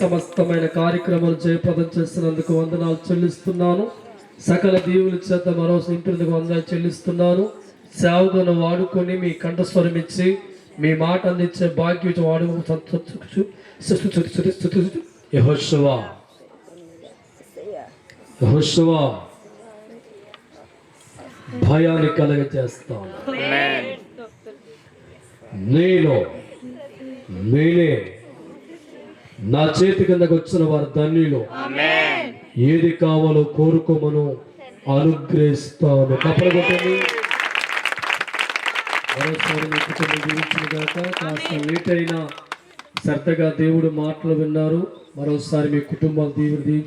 సమస్తమైన కార్యక్రమాలు జయప్రదం చేస్తున్నందుకు వందనాలు చెల్లిస్తున్నాను. సకల దీవుల చేత మరో ఇంటికి వందనాలు చెల్లిస్తున్నాను సేవకులను వాడుకొని మీ కంఠస్వరం ఇచ్చి మీ మాట అందించే భాగ్యం వాడు యెహోషువా యెహోషువా భయాన్ని కలగజేస్తాను నేను నేనే నా చేతి కిందకు వచ్చిన వారి ధన్యులు ఏది కావాలో కోరుకోమను అనుగ్రహిస్తాను కప్పలగొట్టండి మరోసారి మీ గురించిన గాక కాస్త లేట్ అయినా శ్రద్ధగా దేవుడు మాటలు విన్నారు. మరోసారి మీ కుటుంబాలు దేవుడు దీవించి